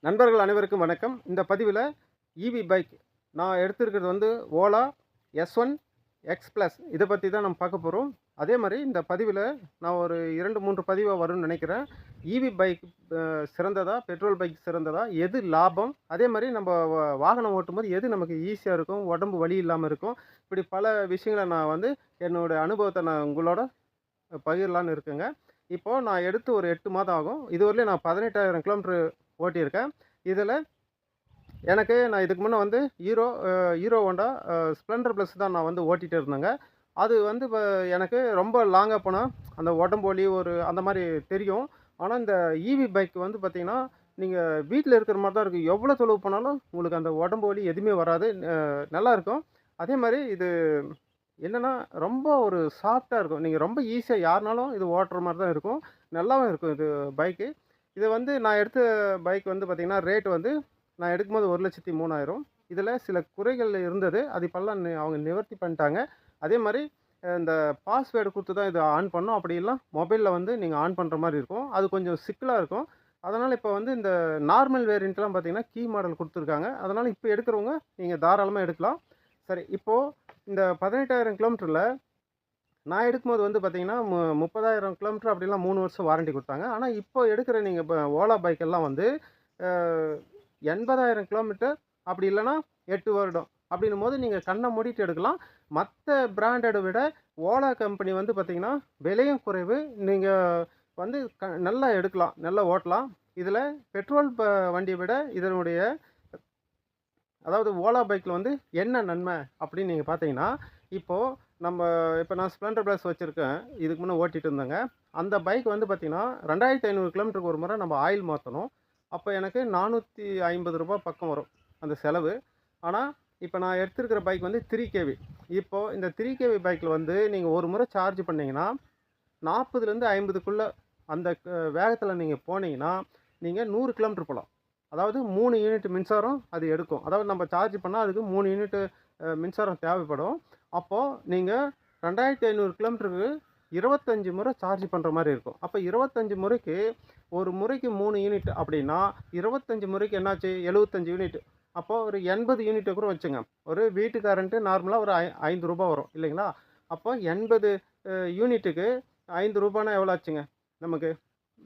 நண்பர்கள் அனைவருக்கும் வணக்கம். இந்த பதிவில் இவி பைக் நான் எடுத்திருக்கிறது வந்து Ola S one X plus இதை பற்றி தான் நம்ம பார்க்க போகிறோம் அதே மாதிரி இந்த பதிவில் நான் ஒரு இரண்டு மூன்று பதிவாக வரும்னு நினைக்கிறேன். இவி பைக் சிறந்ததா பெட்ரோல் பைக் சிறந்ததா எது லாபம்? அதே மாதிரி நம்ம வா- வாகனம் ஓட்டும்போது எது நமக்கு ஈஸியாக இருக்கும்? உடம்பு வலி இல்லாமல் இருக்கும்? இப்படி பல விஷயங்களை நான் வந்து என்னோட அனுபவத்தை நான் உங்களோட பகிரலான்னு இருக்கேங்க. இப்போது நான் எடுத்து ஒரு எட்டு மாதம் ஆகும். இதுவரையிலும் நான் பதினெட்டாயிரம் கிலோமீட்டர் ஓட்டியிருக்கேன். இதில் எனக்கு நான் இதுக்கு முன்னே வந்து Hero Hero Honda Splendor plus தான் நான் வந்து ஓட்டிகிட்டு இருந்தேங்க. அது வந்து இப்போ எனக்கு ரொம்ப லாங்காக போனால் அந்த உடம்பு வலி ஒரு அந்த மாதிரி தெரியும். ஆனால் இந்த ஈவி பைக் வந்து பார்த்திங்கன்னா நீங்கள் வீட்டில் இருக்கிற மாதிரி தான் இருக்கும். எவ்வளோ தொலைவு போனாலும் உங்களுக்கு அந்த உடம்பு வலி எதுவுமே வராது. நல்லாயிருக்கும் அதே மாதிரி இது என்னென்னா ரொம்ப ஒரு சாஃப்டாக இருக்கும். நீங்கள் ரொம்ப ஈஸியாக யாருனாலும் இது ஓட்டுற மாதிரி தான் இருக்கும். நல்லாவும் இருக்கும் இது பைக்கு. இது வந்து நான் எடுத்த பைக் வந்து பார்த்திங்கன்னா ரேட் வந்து நான் எடுக்கும்போது ஒரு லட்சத்தி மூணாயிரம். இதில் சில குறைகள் இருந்தது. அது இப்போல்லாம் அவங்க நிவர்த்தி பண்ணிட்டாங்க. அதே மாதிரி இந்த பாஸ்வேர்டு கொடுத்து தான் இது ஆன் பண்ணோம். அப்படி இல்லை மொபைலில் வந்து நீங்கள் ஆன் பண்ணுற மாதிரி இருக்கும். அது கொஞ்சம் சிக்கலாக இருக்கும். அதனால் இப்போ வந்து இந்த நார்மல் வேரியண்ட்லாம் பார்த்தீங்கன்னா கீ மாடல் கொடுத்துருக்காங்க. அதனால் இப்போ எடுக்கிறவங்க நீங்கள் தாராளமாக எடுக்கலாம். சரி இப்போது இந்த பதினெட்டாயிரம் கிலோமீட்டரில் நான் எடுக்கும்போது வந்து பார்த்தீங்கன்னா மு முப்பதாயிரம் கிலோமீட்டர் அப்படிலாம் மூணு வருஷம் வாரண்டி கொடுத்தாங்க. ஆனால் இப்போ எடுக்கிற நீங்கள் இப்போ ஓலா பைக்கெல்லாம் வந்து எண்பதாயிரம் கிலோமீட்டர் அப்படி இல்லைன்னா எட்டு வருடம் அப்படின்னும் போது நீங்கள் கண்ணை மூடிட்டு எடுக்கலாம். மற்ற பிராண்டடை விட ஓலா கம்பெனி வந்து பார்த்திங்கன்னா விலையும் குறைவு. நீங்கள் வந்து க நல்லா எடுக்கலாம். நல்லா ஓட்டலாம். இதில் பெட்ரோல் ப வண்டியை விட இதனுடைய அதாவது ஓலா பைக்கில் வந்து என்ன நன்மை அப்படின்னு நீங்கள் பார்த்தீங்கன்னா இப்போது நம்ம இப்போ நான் ஸ்ப்ளெண்டர் ப்ளஸ் வச்சுருக்கேன். இதுக்கு முன்னே ஓட்டிகிட்டு இருந்தேங்க. அந்த பைக் வந்து பார்த்திங்கன்னா ரெண்டாயிரத்தி ஐநூறு கிலோமீட்டருக்கு ஒரு முறை நம்ம ஆயில் மாற்றணும் அப்போ எனக்கு நானூற்றி ஐம்பது ரூபாய் பக்கம் வரும் அந்த செலவு. ஆனால் இப்போ நான் எடுத்திருக்கிற பைக் வந்து த்ரீ கேவி இப்போது இந்த த்ரீ கேவி பைக்கில் வந்து நீங்கள் ஒரு முறை சார்ஜ் பண்ணிங்கன்னா நாற்பதுலேருந்து ஐம்பதுக்குள்ளே அந்த வேகத்தில் நீங்கள் போனீங்கன்னா நீங்கள் நூறு கிலோமீட்டர் போகலாம் அதாவது மூணு யூனிட் மின்சாரம் அது எடுக்கும். அதாவது நம்ம சார்ஜ் பண்ணால் அதுக்கு மூணு யூனிட் மின்சாரம் தேவைப்படும். அப்போது நீங்கள் ரெண்டாயிரத்தி ஐநூறு கிலோமீட்டருக்கு இருபத்தஞ்சி முறை சார்ஜ் பண்ணுற மாதிரி இருக்கும். அப்போ இருபத்தஞ்சி முறைக்கு ஒரு முறைக்கு மூணு யூனிட் அப்படின்னா இருபத்தஞ்சி முறைக்கு என்னாச்சு? எழுபத்தஞ்சு யூனிட் அப்போது ஒரு எண்பது யூனிட்டை கூட வச்சுங்க. ஒரு வீட்டு கரண்ட்டு நார்மலாக ஒரு ஐ ஐந்து ரூபா வரும். இல்லைங்களா? அப்போ எண்பது யூனிட்டுக்கு ஐந்து ரூபானா எவ்வளோ ஆச்சுங்க? நமக்கு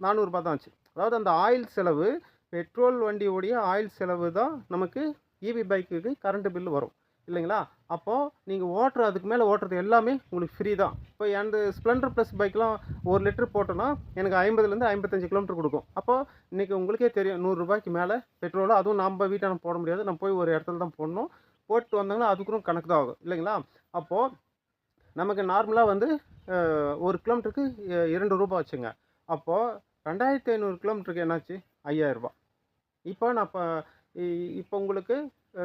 நானூறுரூபா தான் ஆச்சு. அதாவது அந்த ஆயில் செலவு பெட்ரோல் வண்டியோடைய ஆயில் செலவு தான் நமக்கு இவி பைக்குக்கு கரண்ட்டு பில்லு வரும். இல்லைங்களா? அப்போது நீங்கள் ஓட்டுற அதுக்கு மேலே ஓட்டுறது எல்லாமே உங்களுக்கு ஃப்ரீ தான். இப்போ எனது ஸ்ப்ளெண்டர் ப்ளஸ் பைக்லாம் ஒரு லிட்டர் போட்டோன்னா எனக்கு ஐம்பதுலேருந்து ஐம்பத்தஞ்சு கிலோமீட்டர் கொடுக்கும். அப்போது இன்றைக்கி உங்களுக்கே தெரியும் நூறுரூபாய்க்கு மேலே பெட்ரோலோ அதுவும் நம்ம வீட்டான போட முடியாது. நம்ம போய் ஒரு இடத்துல தான் போடணும். போட்டு வந்தாங்கன்னா அதுக்கும் கணக்கு தான் ஆகும் இல்லைங்களா? அப்போது நமக்கு நார்மலாக வந்து ஒரு கிலோமீட்டருக்கு இரண்டு ரூபாய் வச்சுங்க. அப்போது ரெண்டாயிரத்தி ஐநூறு கிலோமீட்டருக்கு என்னாச்சு? ஐயாயிரரூபா இப்போ நான் இப்போ இப்போ உங்களுக்கு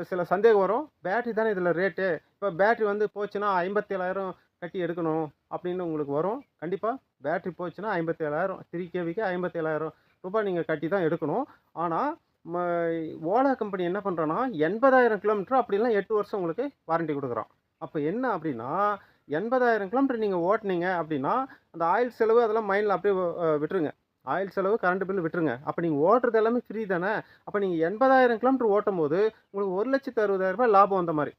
சில சந்தேகம் வரும். பேட்டரி தானே இதில் ரேட்டு? இப்போ பேட்டரி வந்து போச்சுன்னா ஐம்பத்தேழாயிரம் கட்டி எடுக்கணும் அப்படின்னு உங்களுக்கு வரும். கண்டிப்பாக பேட்டரி போச்சுன்னா ஐம்பத்தேழாயிரம் த்ரீ கேவிக்கு ஐம்பத்தேழாயிரம் ரூபாய் நீங்கள் கட்டி தான் எடுக்கணும். ஆனால் ம ஓலா கம்பெனி என்ன பண்ணுறோன்னா எண்பதாயிரம் கிலோமீட்டர் அப்படிலாம் எட்டு வருஷம் உங்களுக்கு வாரண்டி கொடுக்குறோம் அப்போ என்ன அப்படின்னா எண்பதாயிரம் கிலோமீட்டர் நீங்கள் ஓட்டுனீங்க அப்படின்னா அந்த ஆயில் செலவு அதெல்லாம் மைண்டில் அப்படியே விட்டுருங்க. ஆயில் செலவு கரண்ட் பில் விட்டுருங்க. அப்போ நீங்கள் ஓட்டுறது எல்லாமே ஃப்ரீ தானே? அப்போ நீங்கள் எண்பதாயிரம் கிலோமீட்டர் ஓட்டும் போது உங்களுக்கு ஒரு லட்சத்து அறுபதாயிரம் ரூபாய் லாபம் வந்த மாதிரி.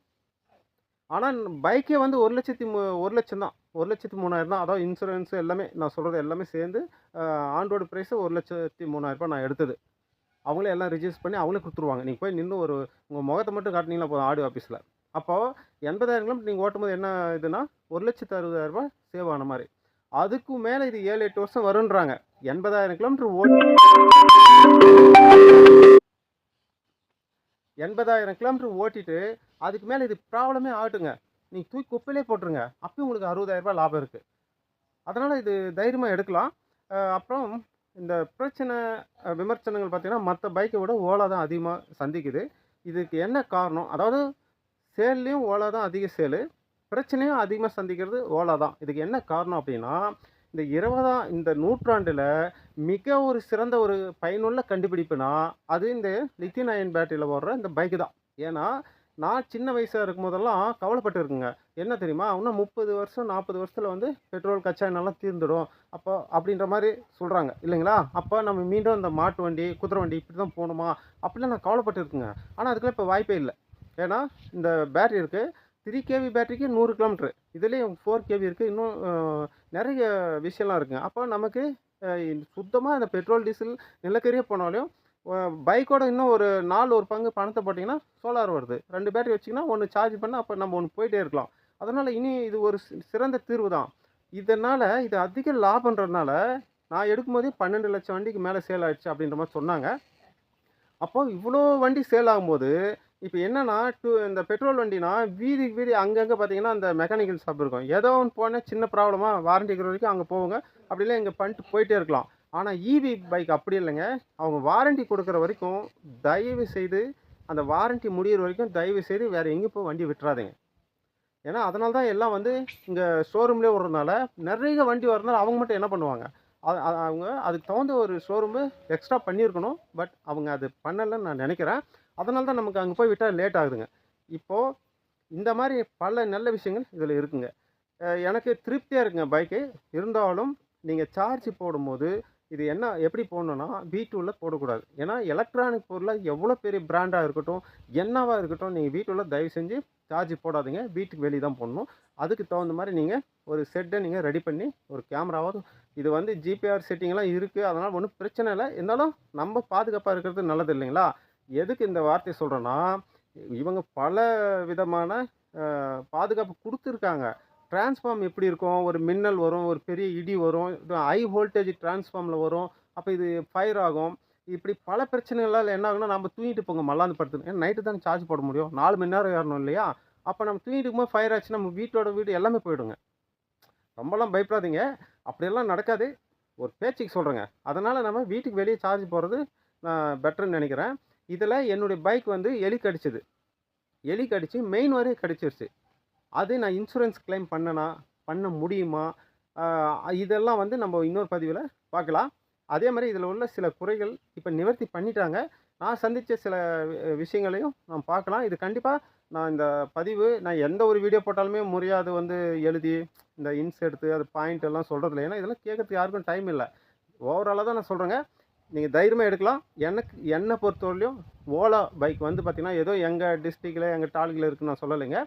ஆனால் பைக்கே வந்து ஒரு லட்சத்தி மூ ஒரு லட்சம் தான். ஒரு லட்சத்தி மூணாயிரம் தான். அதாவது இன்சூரன்ஸ் எல்லாமே நான் சொல்கிறது எல்லாமே சேர்ந்து ஆண்டோட ப்ரைஸு ஒரு லட்சத்தி மூணாயிரரூபா நான் எடுத்தது. அவங்களே எல்லாம் ரிஜிஸ்டர் பண்ணி அவங்களே கொடுத்துருவாங்க. நீங்கள் போய் நின்று ஒரு உங்கள் முகத்தை மட்டும் காட்டினீங்களா போதும் ஆடியோ ஆஃபீஸில் அப்போது எண்பதாயிரம் கிலோமீட்டர் நீங்கள் ஓட்டும்போது என்ன இதுனா ஒரு லட்சத்து அறுபதாயிரம் ரூபாய் சேவ் ஆன மாதிரி. அதுக்கும் மேலே இது ஏழு எட்டு வருஷம் வருன்றாங்க எண்பதாயிரம் கிலோமீட்டர் ஓட்டி எண்பதாயிரம் கிலோமீட்டர் ஓட்டிட்டு அதுக்கு மேலே இது ப்ராப்ளமே ஆகட்டுங்க. நீங்கள் தூக்கி குப்பையிலே போட்டுருங்க. அப்பயும் உங்களுக்கு அறுபதாயிரம் ரூபாய் லாபம் இருக்குது அதனால் இது தைரியமாக எடுக்கலாம். அப்புறம் இந்த பிரச்சனை விமர்சனங்கள் பார்த்திங்கன்னா மற்ற பைக்கை விட ஓலா தான் அதிகமாக சந்திக்குது. இதுக்கு என்ன காரணம்? அதாவது சேல்லையும் ஓலா தான் அதிக சேலு. பிரச்சனையும் அதிகமாக சந்திக்கிறது ஓலா தான். இதுக்கு என்ன காரணம் அப்படின்னா இந்த இருபதாம் இந்த நூற்றாண்டில் மிக ஒரு சிறந்த ஒரு பயனுள்ள கண்டுபிடிப்புனா அது இந்த லித்தியன் அயன் பேட்டரியில் ஓடுற இந்த பைக்கு தான். ஏன்னா நான் சின்ன வயசாக இருக்கும் போதெல்லாம் கவலைப்பட்டு இருக்குங்க. என்ன தெரியுமா? இன்னும் முப்பது வருஷம் நாற்பது வருஷத்தில் வந்து பெட்ரோல் கச்சா நல்லா தீர்ந்துடும். அப்போ அப்படின்ற மாதிரி சொல்கிறாங்க இல்லைங்களா? அப்போ நம்ம மீண்டும் இந்த மாட்டு வண்டி குதிரை வண்டி இப்படி தான் போகணுமா? அப்படிலாம் நான் கவலைப்பட்டு இருக்குங்க. ஆனால் அதுக்கெல்லாம் இப்போ வாய்ப்பே இல்லை. ஏன்னா இந்த பேட்டரி இருக்குது த்ரீ கேவி பேட்டரிக்கு நூறு கிலோமீட்ரு இதுலேயும் ஃபோர் கேவி இருக்குது இன்னும் நிறைய விஷயம்லாம் இருக்குங்க அப்போ நமக்கு சுத்தமாக இந்த பெட்ரோல் டீசல் நிலக்கரியே போனாலும் பைக்கோட இன்னும் ஒரு நாலு ஒரு பங்கு பணத்தை போட்டிங்கன்னா சோலார் வருது. ரெண்டு பேட்டரி வச்சிங்கன்னா ஒன்று சார்ஜ் பண்ணால் அப்போ நம்ம ஒன்று போயிட்டே இருக்கலாம். அதனால் இனி இது ஒரு சிறந்த தீர்வு தான். இதனால் இது அதிக லாபன்றதுனால நான் எடுக்கும்போதே பன்னெண்டு லட்சம் வண்டிக்கு மேலே சேல் ஆகிடுச்சு அப்படின்ற மாதிரி சொன்னாங்க. அப்போ இவ்வளோ வண்டி சேல் ஆகும்போது இப்போ என்னன்னா டூ இந்த பெட்ரோல் வண்டினா வீதிக்கு வீதி அங்கங்கே பார்த்தீங்கன்னா அந்த மெக்கானிக்கல் ஷாப் இருக்கும். ஏதோ ஒன்று போனால் சின்ன ப்ராப்ளமாக வாரண்டி இருக்கிற வரைக்கும் அங்கே போவாங்க அப்படிலாம் இங்கே பண்ணிட்டு போயிட்டே இருக்கலாம். ஆனால் இவி பைக் அப்படி இல்லைங்க. அவங்க வாரண்டி கொடுக்குற வரைக்கும் தயவு செய்து அந்த வாரண்டி முடியிற வரைக்கும் தயவு செய்து வேறு எங்கேயும் போய் வண்டி விட்டுறாதீங்க. ஏன்னா அதனால தான் எல்லாம் வந்து இங்கே ஷோரூம்லேயே விடுறதுனால நிறைய வண்டி வரதுனால அவங்க மட்டும் என்ன பண்ணுவாங்க? அவங்க அதுக்கு தகுந்த ஒரு ஷோரூமு எக்ஸ்ட்ரா பண்ணியிருக்கணும். பட் அவங்க அது பண்ணலைன்னு நான் நினைக்கிறேன். அதனால தான் நமக்கு அங்கே போய் விட்டால் லேட் ஆகுதுங்க. இப்போது இந்த மாதிரி பல நல்ல விஷயங்கள் இதில் இருக்குங்க. எனக்கு திருப்தியாக இருக்குங்க பைக்கு இருந்தாலும் நீங்கள் சார்ஜ் போடும்போது இது என்ன எப்படி போடணுன்னா பி டூவில் போடக்கூடாது. ஏன்னா எலக்ட்ரானிக் பொருளாக எவ்வளோ பெரிய பிராண்டாக இருக்கட்டும் என்னவாக இருக்கட்டும் நீங்கள் வீட்டுள்ள தயவு செஞ்சு சார்ஜ் போடாதீங்க. வீட்டுக்கு வெளியே தான் போடணும். அதுக்கு தகுந்த மாதிரி நீங்கள் ஒரு செட்டை நீங்கள் ரெடி பண்ணி ஒரு கேமராவாக இது வந்து ஜிபிஆர் செட்டிங்லாம் இருக்குது அதனால் ஒன்றும் பிரச்சனை இல்லை. இருந்தாலும் நம்ம பாதுகாப்பாக இருக்கிறது நல்லது இல்லைங்களா? எதுக்கு இந்த வார்த்தை சொல்கிறேன்னா இவங்க பல விதமான பாதுகாப்பு கொடுத்துருக்காங்க. டிரான்ஸ்ஃபார்ம் எப்படி இருக்கும்? ஒரு மின்னல் வரும் ஒரு பெரிய இடி வரும் ஹை வோல்டேஜ் டிரான்ஸ்ஃபார்மில் வரும் அப்போ இது ஃபயர் ஆகும். இப்படி பல பிரச்சனைகளால் என்ன ஆகும்னா நம்ம தூங்கிட்டு போங்க மல்லாந்து படுத்து ஏன்னா நைட்டு தானே சார்ஜ் போட முடியும். நாலு மணி நேரம் ஏறணும் இல்லையா? அப்போ நம்ம தூங்கிட்டு இருக்கும்போது ஃபயர் ஆச்சு நம்ம வீட்டோட வீடு எல்லாமே போயிடுங்க. ரொம்பலாம் பயப்படாதீங்க. அப்படியெல்லாம் நடக்காது. ஒரு பேச்சுக்கு சொல்கிறேங்க அதனால் நம்ம வீட்டுக்கு வெளியே சார்ஜ் போகிறது நான் பெட்டர்னு நினைக்கிறேன். இதில் என்னுடைய பைக் வந்து எலி கடிச்சிது. எலி கடிச்சு மெயின் வரையும் கடிச்சிருச்சு. அது நான் இன்சூரன்ஸ் கிளைம் பண்ணனா பண்ண முடியுமா? இதெல்லாம் வந்து நம்ம இன்னொரு பதிவில் பார்க்கலாம். அதே மாதிரி இதில் உள்ள சில குறைகள் இப்போ நிவர்த்தி பண்ணிட்டாங்க. நான் சந்தித்த சில விஷயங்களையும் நான் பார்க்கலாம். இது கண்டிப்பாக நான் இந்த பதிவு நான் எந்த ஒரு வீடியோ போட்டாலுமே முறையாக வந்து எழுதி இந்த இன்ஸ் எடுத்து அது பாயிண்ட் எல்லாம் சொல்கிறதில்ல ஏன்னா இதெல்லாம் கேட்கறதுக்கு யாருக்கும் டைம் இல்லை. ஓவராலாக தான் நான் சொல்கிறேங்க நீங்கள் தைரியமாக எடுக்கலாம். எனக்கு என்னை பொறுத்தவரையிலையும் ஓலா பைக் வந்து பார்த்திங்கன்னா ஏதோ எங்கள் டிஸ்ட்ரிக்டில் எங்கள் டாலுக்கில் இருக்குன்னு நான் சொல்லலைங்க.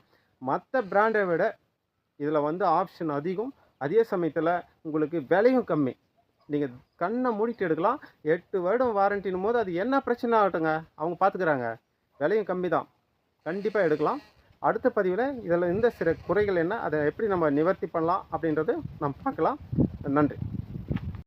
மற்ற பிராண்டை விட இதில் வந்து ஆப்ஷன் அதிகம். அதே சமயத்தில் உங்களுக்கு விலையும் கம்மி. நீங்கள் கண்ணை மூடிட்டு எடுக்கலாம். எட்டு வருடம் வாரண்டினும் போது அது என்ன பிரச்சனை ஆகட்டுங்க? அவங்க பார்த்துக்கிறாங்க விலையும் கம்மி தான். கண்டிப்பாக எடுக்கலாம். அடுத்த பதிவில் இதில் இந்த சில குறைகள் என்ன அதை எப்படி நம்ம நிவர்த்தி பண்ணலாம் அப்படின்றது நம்ம பார்க்கலாம். நன்றி.